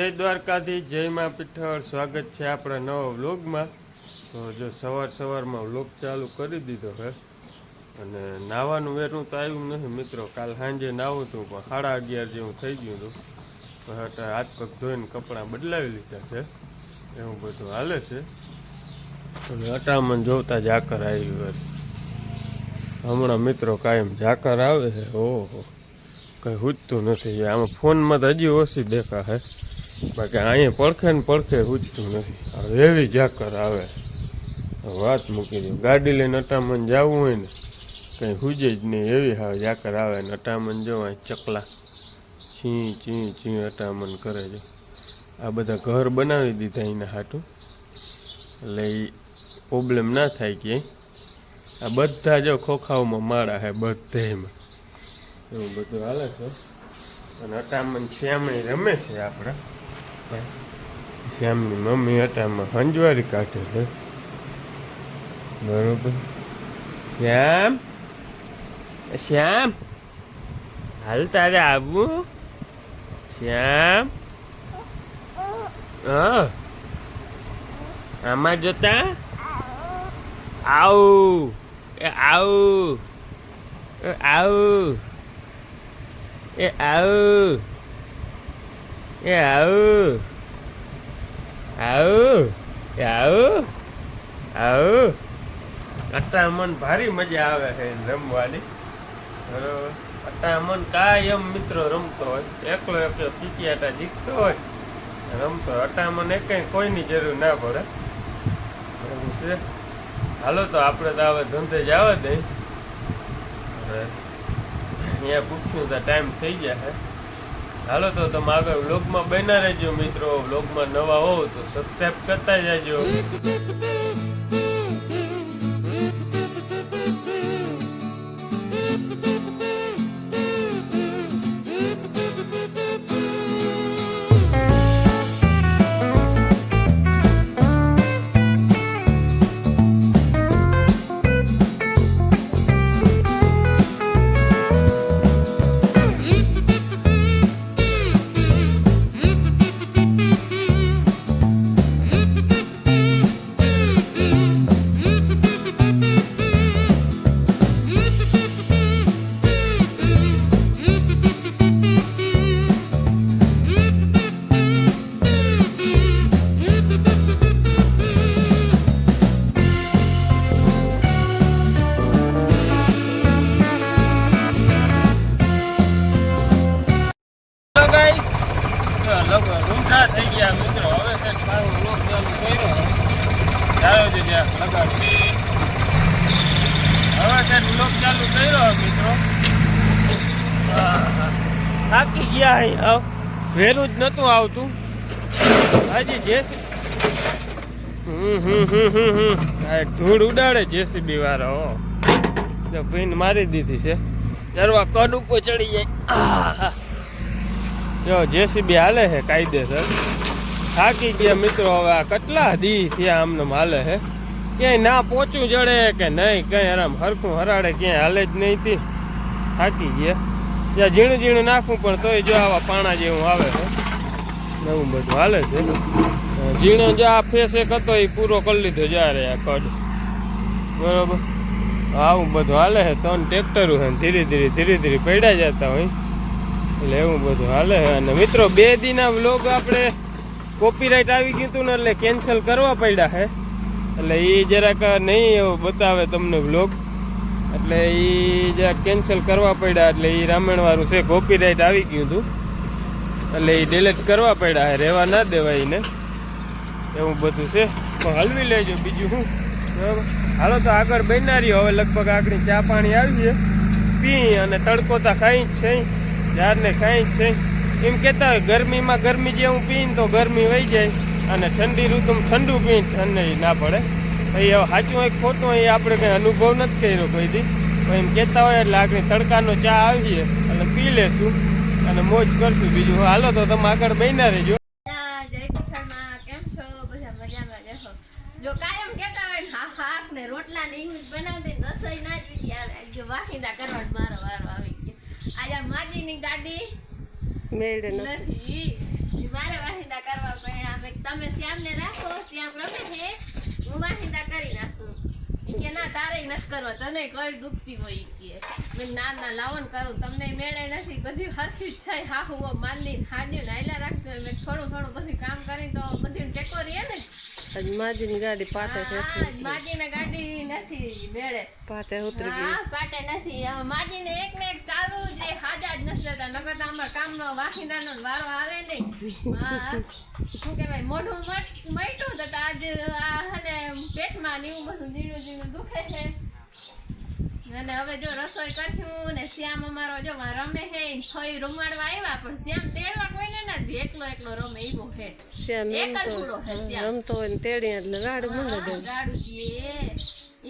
જય દ્વારકાથી જય માં પીઠળ સ્વાગત છે આપણા નવા વ્લોગમાં. તો જો સવાર સવારમાં વ્લોગ ચાલુ કરી દીધો હે, અને નાવાનું વેરનું તો આવ્યું નથી મિત્રો. કાલ સાંજે નાવું હતું, પણ સાડા અગિયાર જેવું થઈ ગયું હતું. હાથ પગ ધોઈને કપડાં બદલાવી લીધા છે, એવું બધું હાલે છે. અને અટામણ જોતા ઝાકર આવી હોય. હમણાં મિત્રો કાયમ ઝાકર આવે છે. ઓહો, કંઈ હૂજતું નથી. આમાં ફોનમાં તો હજી ઓછી દેખા હે બાકી અહીંયા પડખે ને પડખે હૂજતું નથી. હવે એવી ઝાકર આવે. વાત મૂકી દો. ગાડી લઈને અટામણ જવું હોય ને, કંઈ હુજે જ નહીં. એવી હા ઝાકર આવે ને અટામણ જો અહીં ચકલા ચી ચી ચી અટામણ કરે છે. આ બધા ઘર બનાવી દીધા એના હાટું. એટલે એ પ્રોબ્લેમ ના થાય ક્યાંય આ બધા જો ખોખાઓમાં માળા હે, બધેમાં. એવું બધું હાલે છે. અને અટામણ શ્યામણી રમે છે આપણે. શ્યામની મમ્મી અટામાં હંજવારી કાઢે છે. બરોબર. શ્યામ. શ્યામ. હાલ તારે આવવું? શ્યામ. આમાં જોતા? આવું. આવું. આવું. એ આવ. એ આવ. આવ. એ આવું. આવું. અટ્ટામણ ભારી મજા આવે છે રમવાની. બરોબર. અટ્ટામણ કાયમ મિત્રો રમતો હોય. એકલો એકલો પીટિયાટા જીતતો હોય. રમતો હોય. મને એક કોઈની જરૂર ના પડે. બરાબર છે. હાલો તો આપણે તો હવે ધંધે જવા દઈ અહીંયા પૂછ્યું તો ટાઈમ થઈ ગયા છે. હાલો તો તમે આગળ વ્લોગમાં બન્યા રહેજો મિત્રો. વ્લોગમાં નવા હોવ તો સબસ્ક્રાઈબ કરતા જાજો. લગાવી હવે છે વ્લોગ ચાલુ કર્યો મિત્રો. થાકી ગયા અહીં વહેલું જ નહોતું આવતું હાજી જેસી ધૂળ ઉડાડે જેસીબી વાળો. હો પીન મારી દીધી છે જરવા કડ ઉપર ચડી જાય. જો જેસીબી હાલે છે કાયદેસર થાકી ગયા મિત્રો, હવે આ કેટલા દી થયા આમને હાલે છે ક્યાંય ના પહોંચવું જડે કે નહીં કઈ આરામ હરખું હરાડે, ક્યાંય હાલે જ નહીં હતી થાકી ગયા. જ્યાં ઝીણું ઝીણું નાખવું પણ તોય જો આવા પાણા જેવું આવે છે એવું બધું હાલે છે. ઝીણો જે આ ફેસ એક હતો એ પૂરો કરી લીધો જ્યારે આ કડ. બરોબર? આવું બધું હાલે છે ત્રણ ટ્રેક્ટરો છે ધીરે ધીરે ધીરે ધીરે પડ્યા જતા હોય. એટલે એવું બધું હાલે છે અને મિત્રો, બે દીના વ્લોગ આપણે કોપીરાઇટ આવી ગયું હતું ને એટલે કેન્સલ કરવા પડ્યા છે એટલે એ જરાક નહીં એવો બતાવે તમને વ્લોગ એટલે એ જરાક કેન્સલ કરવા પડ્યા, એટલે એ રામાયણ છે કોપીરાઇટ આવી ગયું હતું. એટલે એ ડિલેટ કરવા પડ્યા રહેવા ના દેવાય એને. એવું બધું છે. પણ હલવી લેજો બીજું શું? બરાબર? હાલો તો આગળ બનનારી હવે લગભગ આગળ ચા પાણી આવી છે. પી અને તડકો તો ખાઈ જ છે. ઝાડને ખાઈ જ છે. એમ કહેતા હોય, ગરમીમાં ગરમી જેવું પીને તો ગરમી વહી જાય. અને ઠંડી ઋતુમાં ઠંડુ પીને ઠંડી ના પડે. એ સાચું હોય ખોટું હોય એ આપણે કંઈ અનુભવ નથી કર્યો કોઈ દી. એમ કહેતા હોય એટલે આગળ તડકાનો ચા આવીએ એટલે પી લેશું અને મોજ કરશું બીજું. હાલો તો તમે આગળ બન્યા રહેજો. હા, જય કેમ છો? બધા મજામાં જો કાયમ કહેતા હોય ને હા ને રોટલા ને ઇંગ્લિશ બનાવતી રસોઈ ના જ વિધિ આવે. જો વાહિંદા કરવા મારો વારો આવી ગયો. આજે માજીની ગાડી મેળે ન કરવા ઈ તમે શ્યામને રાખો શ્યામ રમે છે. હું વાહિંદા કરી નાખું. કે ના તારે નથી કરવા. તને કઈ દુખતી હોય કે. મેં ના ના કરું. તમને મેળે નથી. બધી હરખી જ છે. હા હું માલી હાડ્યું ને હાલ્યા રાખજો. મેં થોડું થોડું બધું કામ કરી તો બધું ટેકો રહે ને? આજ માજીની ગાડી પાટે હા, છે માજીને ગાડી નથી મેળે. પાટે ઉતરી ગઈ. હા પાટે નથી. હવે માજીને એક ને એક ચાલુ જ રે હાજા જ નથી રહેતા નકર તો અમારા કામનો વાહિંદાનો વારો આવે નહીં. હા. શું કહેવાય મોઢું મટ્યું તો તો આજ આ હને પેટમાં ને એવું બધું ઝીણું ઝીણું દુખે છે. અને હવે જો રસોઈ કર્યું ને શ્યામ અમારો જો રમે હે ઈ રૂમાડવા આવ્યા પણ શ્યામ તેડવા કોઈને નથી એકલો એકલો રમે એવો હે. શ્યામ એક જ રમતો હોય ને તેડી એટલે રાડું મને ગાડુજીએ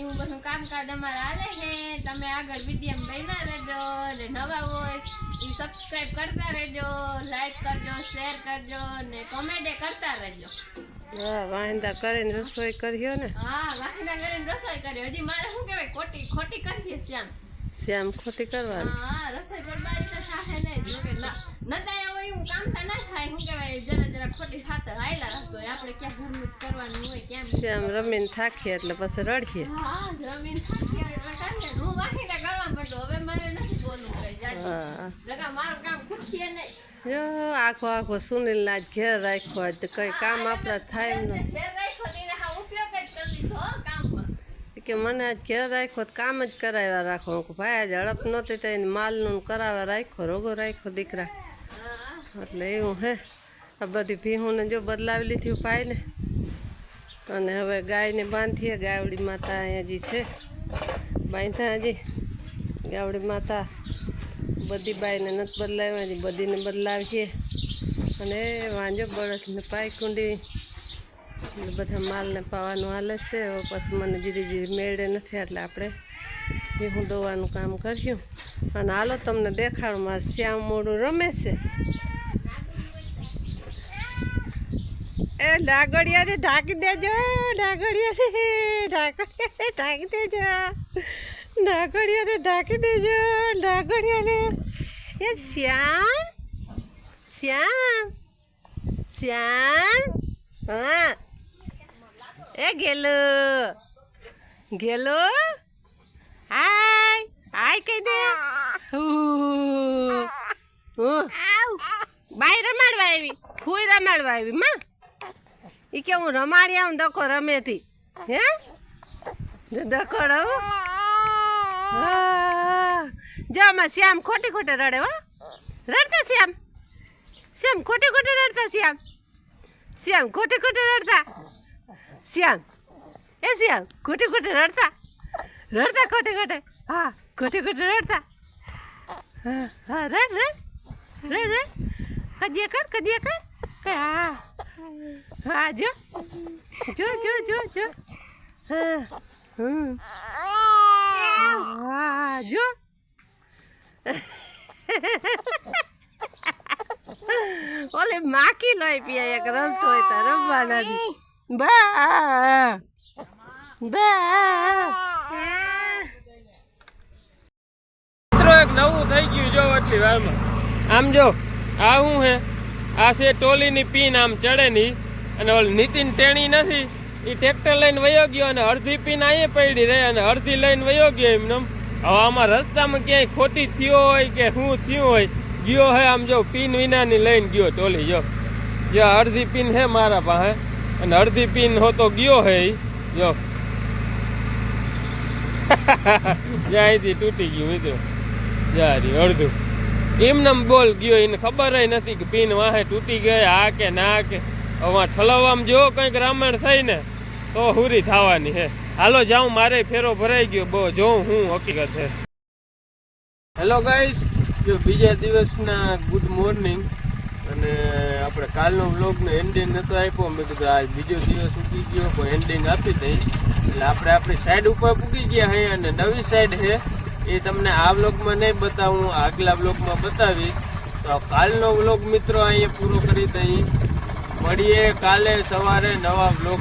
એવું બધું કામકાજ અમારે હાલે છે. તમે આગળ વીડિયો બન્યા રહેજો ને નવા હોય એ સબસ્ક્રાઈબ કરતા રહેજો લાઈક કરજો શેર કરજો ને કોમેન્ટ કરતા રહેજો. હા વાંદા કરીને રસોઈ કર્યો ને? હા વાંદા કરીને રસોઈ કરી હજી મારે શું કહેવાય? ખોટી ખોટી કરીએ શ્યામ શ્યામ ખોટી કરવાની હા રસોઈ બરબારી તો થાય નહીં કે ના નતાય હોય એવું કામ ના થાય શું કહેવાય જરા જરા ખોટી ખાતર હાયલા રાખતો આપણે ક્યાં ઘરનું કરવાનું હોય ક્યાં શ્યામ રમીને થાકીએ એટલે પછી રડીએ હા જમીન થાકી એટલે કાઢીએ. હું વાહિંદા કરવા માંડું. હવે મારે નથી બોલવું કઈ જાજી. લગા મારું કામ ખૂટીએ નહીં. જો આખો આખો સુનિલ ના ઘેર રાખ્યો કઈ કામ આપણા થાય એમ ન ઘેર રાખ્યો તો એને હા ઉપયોગ જ કરી લીધો હો કામમાં. કે મને આજ ઘેર રાખ્યો કામ જ કરાવ્યા રાખો. ભાઈ, આજ હડપ નહોતી તો એને માલનું કરાવ્યા રાખ્યો, રોગો રાખ્યો દીકરા. એટલે એવું હે. આ બધી ભીહુંને જો બદલાવી લીધી ભાઈને. અને હવે ગાયને બાંધીએ. ગાવડી માતા અહીંયા જે છે. બાંધ્યા હજી. ગાવડી માતા બધી બાઈને નથી બદલાવી હજી બધીને બદલાવીએ. અને વાંજો બળદને પાય કુંડી એટલે બધા માલને પાવાનું હાલે છે. પછી મને જીરી જીરી મેળે નથી એટલે આપણે ભીહું દોવાનું કામ કર્યું અને હાલો તમને દેખાડું, મારે શ્યામ મોડું રમે છે. એ ડાગડિયાને ઢાંકી દેજો ડાગડિયાને ડાગડિયાને ઢાંકી દેજો ડાગડિયાને ઢાંકી દેજો ડાગડિયાને એ શ્યામ શ્યામ શ્યામ, હા. એ ગેલો. ગેલો? હાય. હાય કહી દે. હું બાય રમાડવા આવી. ફૂઈ રમાડવા આવી માં. એ કે હું રમાડી આવું દકો રમેથી હે? જો દકોડ આવું હા. જો આમાં શ્યામ ખોટી ખોટે રડે હો. રડતા શ્યામ? શ્યામ ખોટી ખોટે રડતા શ્યામ? શ્યામ ખોટી ખોટે રડતા? શ્યામ એ શ્યામ ખોટે ખોટે રડતા. રડતા ખોટે ખોટે હા ખોટે ખોટે રડતા. હા રડ રડ. રડ રડ. કજિયા કર કજિયા કર. હા હા. જો. જો જો જો જો. હા જો. ઓલે માખી લઈ પીયા એક રમતો હોય તો રમવા બા. બા. મિત્રો એક નવું થઈ ગયું જો એટલી વારમાં. આમ જો. આ હું હે? આ છે ટોલીની પીન આમ ચડે ની અને ઓલ નીતિન ટેણી નથી. એ ટ્રેક્ટર લઈને વયો ગયો અને અડધી પીન અહીંયા પડી રહી અને અડધી લઈને વયો ગયો એમને. હવે આમાં રસ્તામાં ક્યાંય ખોટી થયો હોય કે શું થયું હોય ગયો હે આમ જો પીન વિનાની લઈને ગયો ટોલી જો. જો અડધી પીન હે મારા પાસે. અને અડધી પીન હોતો ગયો હે જો. જ્યાંથી તૂટી ગયું, મિત્રો. જારી અડધું. એમને બોલ ગયો, એને ખબર નથી કે પીન વાહે તૂટી ગઈ, આ કે ના કે. હવે ઠલવવામાં જો કંઈક રામાયણ થઈ ને, તો હુરી થવાની હે. હાલો, જાઉં, મારે ફેરો ભરાઈ ગયો. બહુ જોઉં હું હકીકત છે હેલો ગાઈસ જો બીજા દિવસના ગુડ મોર્નિંગ અને આપણે કાલનો વ્લોગનો એન્ડિંગ નતો આપ્યો. મેં કીધું આ બીજો દિવસ ઉગી ગયો, પણ એન્ડિંગ આપી દઈ. એટલે આપણે આપણી સાઈડ ઉપર પૂગી ગયા હે અને નવી સાઈડ છે એ તમને આ બ્લોગમાં નહીં બતાવું, આગલા બ્લોગમાં બતાવીશ. તો કાલનો બ્લોગ મિત્રો અહીંયા પૂરો કરી દઈ. મળીએ કાલે સવારે નવા વ્લોગ